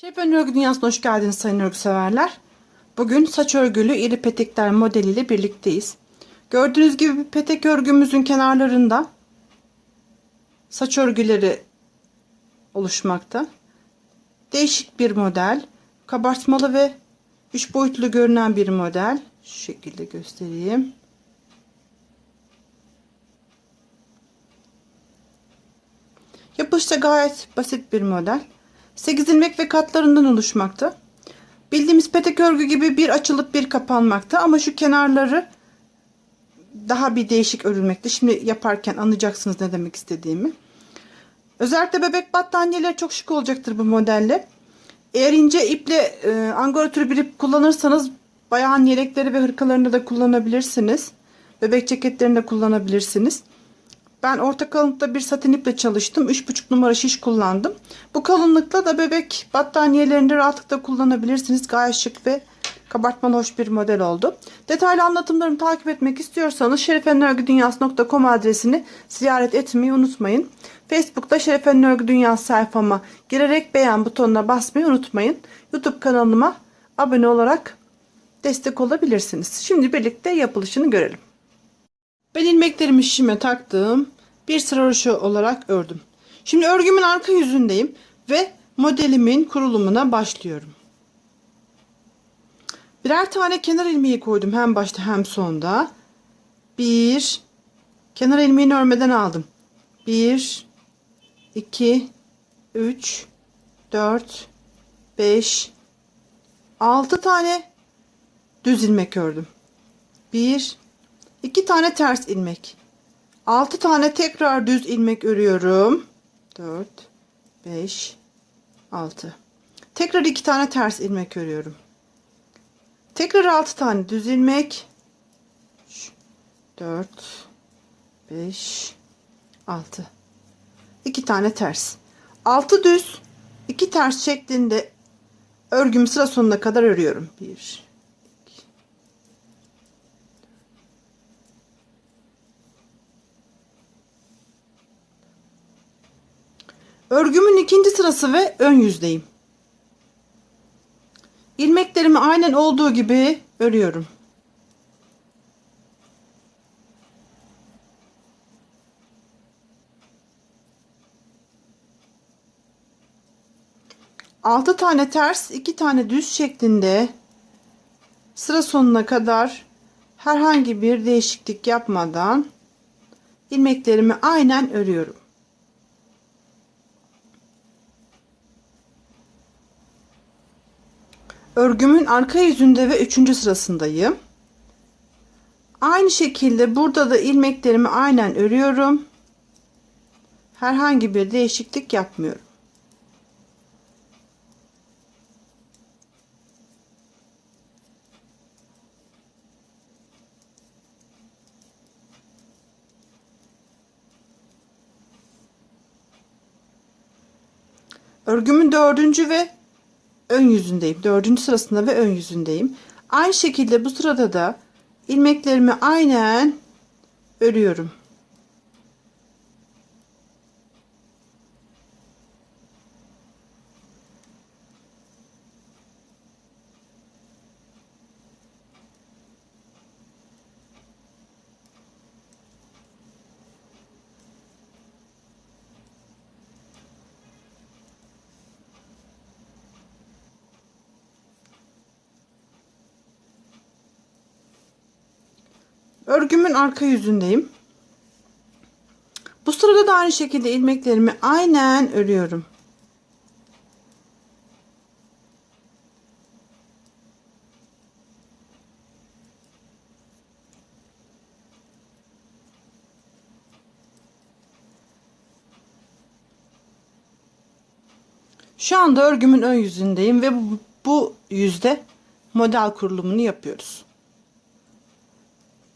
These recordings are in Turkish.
Şefben Örgü Dünyası'na hoş geldiniz sayın örgü severler. Bugün saç örgülü iri petekler modeliyle birlikteyiz. Gördüğünüz gibi petek örgümüzün kenarlarında saç örgüleri oluşmakta. Değişik bir model. Kabartmalı ve üç boyutlu görünen bir model. Şu şekilde göstereyim. Yapışı da gayet basit bir model. 8 ilmek ve katlarından oluşmakta. Bildiğimiz petek örgü gibi bir açılıp bir kapanmakta ama şu kenarları daha bir değişik örülmekte. Şimdi yaparken anlayacaksınız ne demek istediğimi. Özellikle bebek battaniyeleri çok şık olacaktır bu modelle. Eğer ince iple e, angora türü bir ip kullanırsanız bayan yelekleri ve hırkalarını da kullanabilirsiniz. Bebek ceketlerini de kullanabilirsiniz. Ben orta kalınlıkta bir saten iple çalıştım. 3,5 numara şiş kullandım. Bu kalınlıkla da bebek battaniyelerinde rahatlıkla kullanabilirsiniz. Gayet şık ve kabartmalı hoş bir model oldu. Detaylı anlatımlarımı takip etmek istiyorsanız şerefenörgüdünyası.com adresini ziyaret etmeyi unutmayın. Facebook'ta Şerefen Örgü Dünyası sayfama girerek beğen butonuna basmayı unutmayın. YouTube kanalıma abone olarak destek olabilirsiniz. Şimdi birlikte yapılışını görelim. Ben ilmeklerimi şişime taktım. Bir sıra röşo olarak ördüm. Şimdi örgümün arka yüzündeyim ve modelimin kurulumuna başlıyorum. Birer tane kenar ilmeği koydum hem başta hem sonda. Bir kenar ilmeğini örmeden aldım. Bir, iki, üç, dört, beş, altı tane düz ilmek ördüm. Bir, 2 tane ters ilmek. 6 tane tekrar düz ilmek örüyorum. 4 5 6. Tekrar 2 tane ters ilmek örüyorum. Tekrar 6 tane düz ilmek. 4 5 6. 2 tane ters. 6 düz, 2 ters şeklinde örgümü sıra sonuna kadar örüyorum. 1 Örgümün ikinci sırası ve ön yüzdeyim. İlmeklerimi aynen olduğu gibi örüyorum. Altı tane ters, iki tane düz şeklinde sıra sonuna kadar herhangi bir değişiklik yapmadan ilmeklerimi aynen örüyorum. Örgümün arka yüzünde ve üçüncü sırasındayım. Aynı şekilde burada da ilmeklerimi aynen örüyorum. Herhangi bir değişiklik yapmıyorum. Örgümün dördüncü ve ön yüzündeyim. Dördüncü sırasında ve ön yüzündeyim. Aynı şekilde bu sırada da ilmeklerimi aynen örüyorum. Örgümün arka yüzündeyim. Bu sırada da aynı şekilde ilmeklerimi aynen örüyorum. Şu anda örgümün ön yüzündeyim ve bu, bu yüzde model kurulumunu yapıyoruz.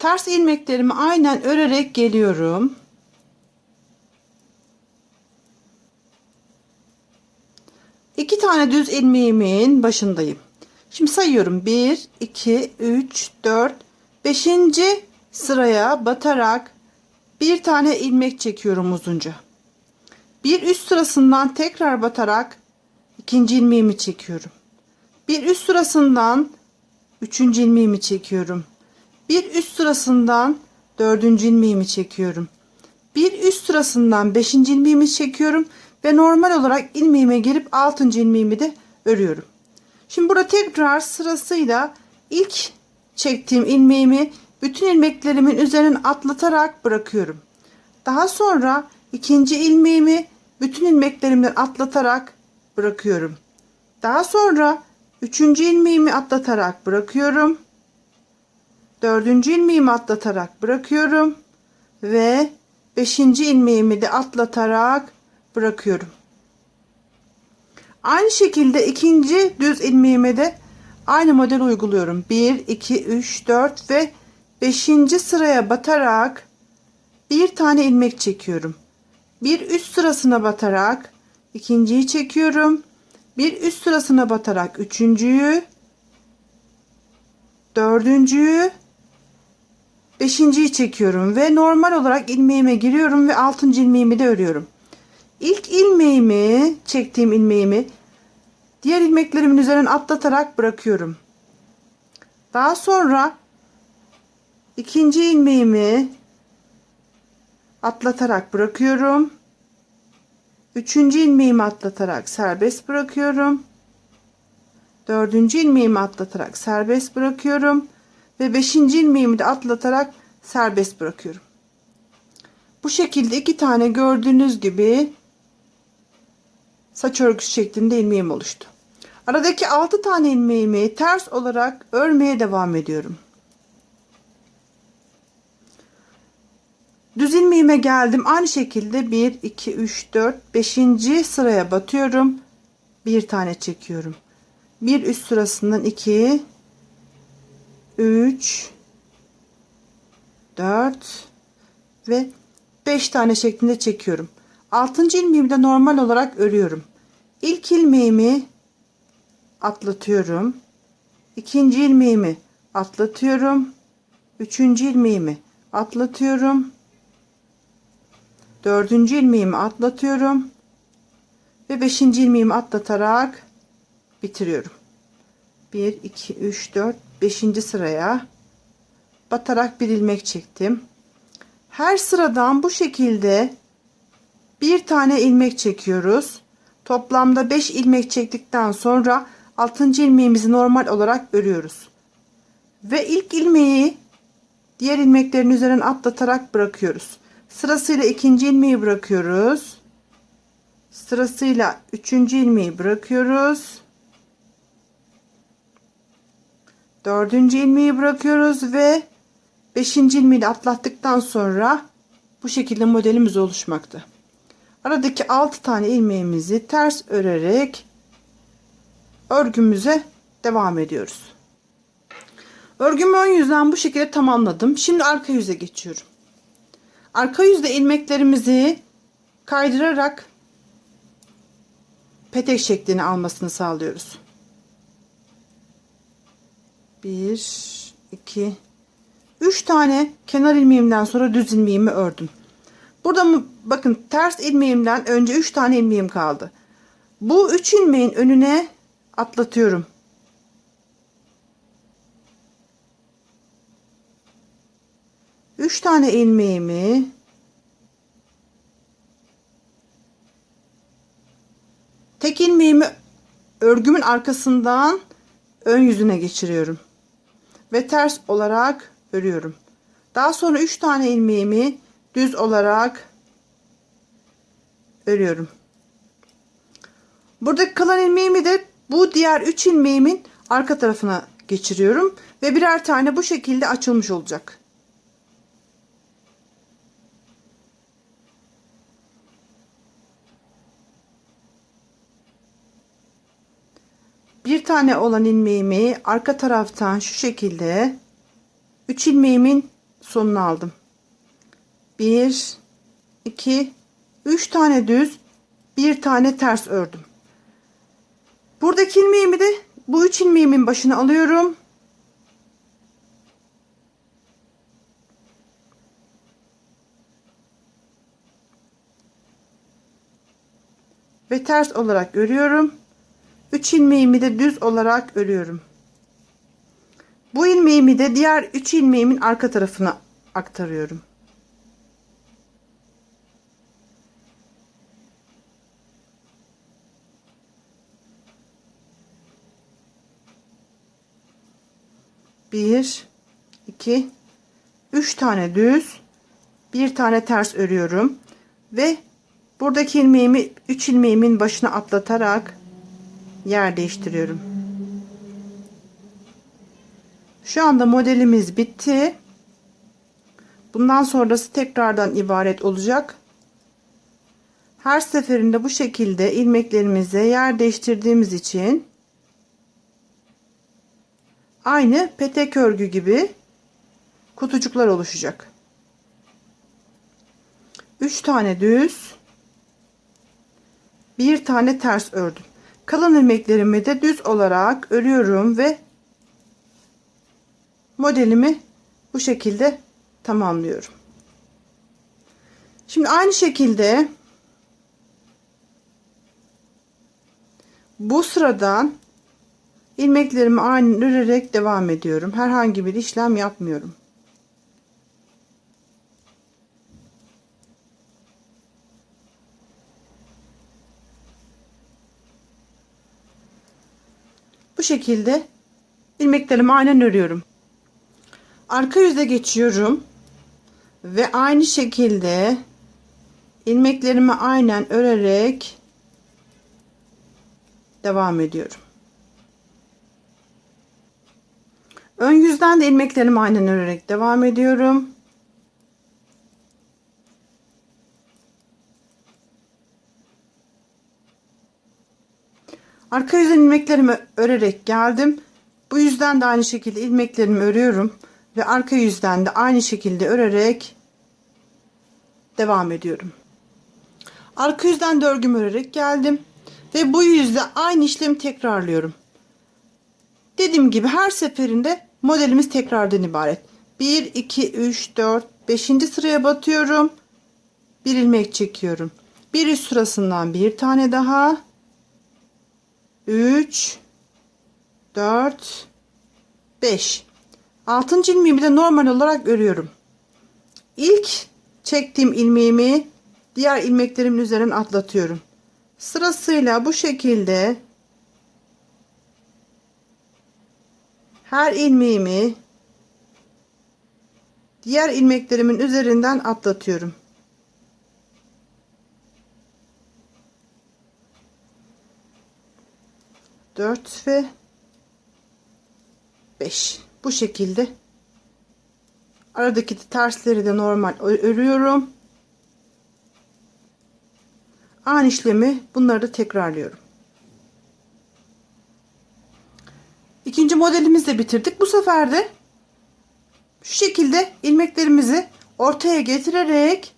Ters ilmeklerimi aynen örerek geliyorum. İki tane düz ilmeğimin başındayım. Şimdi sayıyorum. 1, 2, 3, 4, 5. sıraya batarak bir tane ilmek çekiyorum uzunca. Bir üst sırasından tekrar batarak ikinci ilmeğimi çekiyorum. Bir üst sırasından üçüncü ilmeğimi çekiyorum. Bir üst sırasından dördüncü ilmeğimi çekiyorum. Bir üst sırasından beşinci ilmeğimi çekiyorum ve normal olarak ilmeğime girip altıncı ilmeğimi de örüyorum. Şimdi burada tekrar sırasıyla ilk çektiğim ilmeğimi bütün ilmeklerimin üzerine atlatarak bırakıyorum. Daha sonra ikinci ilmeğimi bütün ilmeklerimden atlatarak bırakıyorum. Daha sonra üçüncü ilmeğimi atlatarak bırakıyorum. Dördüncü ilmeğimi atlatarak bırakıyorum. Ve beşinci ilmeğimi de atlatarak bırakıyorum. Aynı şekilde ikinci düz ilmeğime de aynı model uyguluyorum. 1, 2, 3, 4 ve 5. sıraya batarak bir tane ilmek çekiyorum. Bir üst sırasına batarak ikinciyi çekiyorum. Bir üst sırasına batarak üçüncüyü, dördüncüyü, beşinciyi çekiyorum ve normal olarak ilmeğime giriyorum ve altıncı ilmeğimi de örüyorum. İlk ilmeğimi, çektiğim ilmeğimi diğer ilmeklerimin üzerine atlatarak bırakıyorum. Daha sonra ikinci ilmeğimi atlatarak bırakıyorum. Üçüncü ilmeğimi atlatarak serbest bırakıyorum. Dördüncü ilmeğimi atlatarak serbest bırakıyorum. Ve beşinci ilmeğimi de atlatarak serbest bırakıyorum. Bu şekilde iki tane gördüğünüz gibi saç örgüsü şeklinde ilmeğim oluştu. Aradaki 6 tane ilmeğimi ters olarak örmeye devam ediyorum. Düz ilmeğime geldim. Aynı şekilde 1, 2, 3, 4, 5. sıraya batıyorum. Bir tane çekiyorum. Bir üst sırasından 2, 3, 4 ve 5 tane şeklinde çekiyorum. 6. ilmeğimi de normal olarak örüyorum. İlk ilmeğimi atlatıyorum. İkinci ilmeğimi atlatıyorum. Üçüncü ilmeğimi atlatıyorum. Dördüncü ilmeğimi atlatıyorum. Ve beşinci ilmeğimi atlatarak bitiriyorum. 1, 2, 3, 4, 5. sıraya batarak bir ilmek çektim. Her sıradan bu şekilde bir tane ilmek çekiyoruz. Toplamda 5 ilmek çektikten sonra 6. ilmeğimizi normal olarak örüyoruz. Ve ilk ilmeği diğer ilmeklerin üzerine atlatarak bırakıyoruz. Sırasıyla ikinci ilmeği bırakıyoruz. Sırasıyla üçüncü ilmeği bırakıyoruz. Dördüncü ilmeği bırakıyoruz ve beşinci ilmeği atlattıktan sonra bu şekilde modelimiz oluşmakta. Aradaki 6 tane ilmeğimizi ters örerek örgümüze devam ediyoruz. Örgümü ön yüzden bu şekilde tamamladım. Şimdi arka yüze geçiyorum. Arka yüzde ilmeklerimizi kaydırarak petek şeklini almasını sağlıyoruz. 1 2 3 tane kenar ilmeğimden sonra düz ilmeğimi ördüm. Burada mı bakın ters ilmeğimden önce 3 tane ilmeğim kaldı. Bu 3 ilmeğin önüne atlatıyorum. Üç tane ilmeğimi tek ilmeğimi örgümün arkasından ön yüzüne geçiriyorum ve ters olarak örüyorum. Daha sonra 3 tane ilmeğimi düz olarak örüyorum. Buradaki kalan ilmeğimi de bu diğer 3 ilmeğimin arka tarafına geçiriyorum ve birer tane bu şekilde açılmış olacak. Bir tane olan ilmeğimi arka taraftan şu şekilde 3 ilmeğimin sonuna aldım. 1 2 3 tane düz bir tane ters ördüm. Buradaki ilmeğimi de bu 3 ilmeğimin başına alıyorum. Ve ters olarak örüyorum. 3 ilmeğimi de düz olarak örüyorum. Bu ilmeğimi de diğer 3 ilmeğimin arka tarafına aktarıyorum. Bir, iki, üç tane düz, bir tane ters örüyorum ve buradaki ilmeğimi 3 ilmeğimin başına atlatarak yer değiştiriyorum. Şu anda modelimiz bitti. Bundan sonrası tekrardan ibaret olacak. Her seferinde bu şekilde ilmeklerimize yer değiştirdiğimiz için aynı petek örgü gibi kutucuklar oluşacak. 3 tane düz, bir tane ters ördüm. Kalan ilmeklerimi de düz olarak örüyorum ve modelimi bu şekilde tamamlıyorum. Şimdi aynı şekilde bu sıradan ilmeklerimi aynı örerek devam ediyorum. Herhangi bir işlem yapmıyorum. Bu şekilde ilmeklerimi aynen örüyorum. Arka yüze geçiyorum. Ve aynı şekilde ilmeklerimi aynen örerek devam ediyorum. Ön yüzden de ilmeklerimi aynen örerek devam ediyorum. Arka yüzden ilmeklerimi örerek geldim. Bu yüzden de aynı şekilde ilmeklerimi örüyorum ve arka yüzden de aynı şekilde örerek devam ediyorum. Arka yüzden de örgümü örerek geldim ve bu yüzde aynı işlemi tekrarlıyorum. Dediğim gibi her seferinde modelimiz tekrardan ibaret. 1 2 3 4 5. sıraya batıyorum. Bir ilmek çekiyorum. Bir üst sırasından bir tane daha 3 4 5 6. ilmeğimi de normal olarak örüyorum. İlk çektiğim ilmeğimi diğer ilmeklerimin üzerinden atlatıyorum. Sırasıyla bu şekilde her ilmeğimi diğer ilmeklerimin üzerinden atlatıyorum. Dört ve beş. Bu şekilde aradaki tersleri de normal örüyorum. Aynı işlemi bunları da tekrarlıyorum. İkinci modelimizi de bitirdik. Bu sefer de şu şekilde ilmeklerimizi ortaya getirerek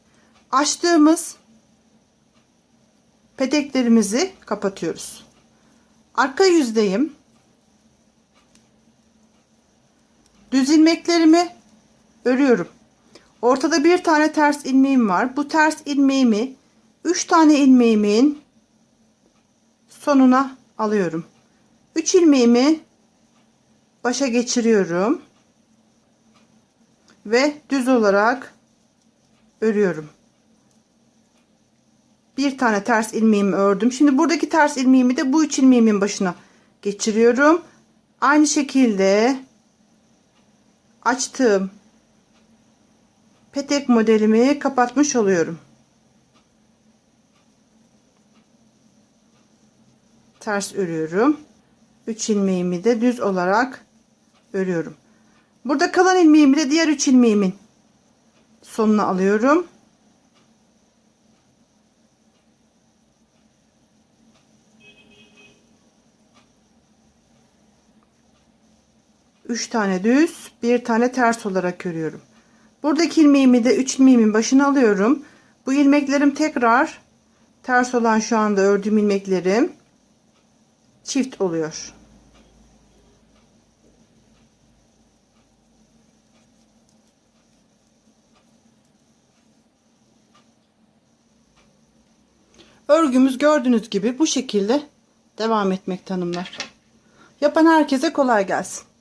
açtığımız peteklerimizi kapatıyoruz. Arka yüzdeyim. Düz ilmeklerimi örüyorum. Ortada bir tane ters ilmeğim var. Bu ters ilmeğimi 3 tane ilmeğimin sonuna alıyorum. 3 ilmeğimi başa geçiriyorum. Ve düz olarak örüyorum. Bir tane ters ilmeğimi ördüm. Şimdi buradaki ters ilmeğimi de bu üç ilmeğimin başına geçiriyorum. Aynı şekilde açtığım petek modelimi kapatmış oluyorum. Ters örüyorum. 3 ilmeğimi de düz olarak örüyorum. Burada kalan ilmeğimi de diğer 3 ilmeğimin sonuna alıyorum. Üç tane düz, bir tane ters olarak örüyorum. Buradaki ilmeğimi de 3 ilmeğimin başına alıyorum. Bu ilmeklerim tekrar ters olan şu anda ördüğüm ilmeklerim çift oluyor. Örgümüz gördüğünüz gibi bu şekilde devam etmekte hanımlar. Yapan herkese kolay gelsin.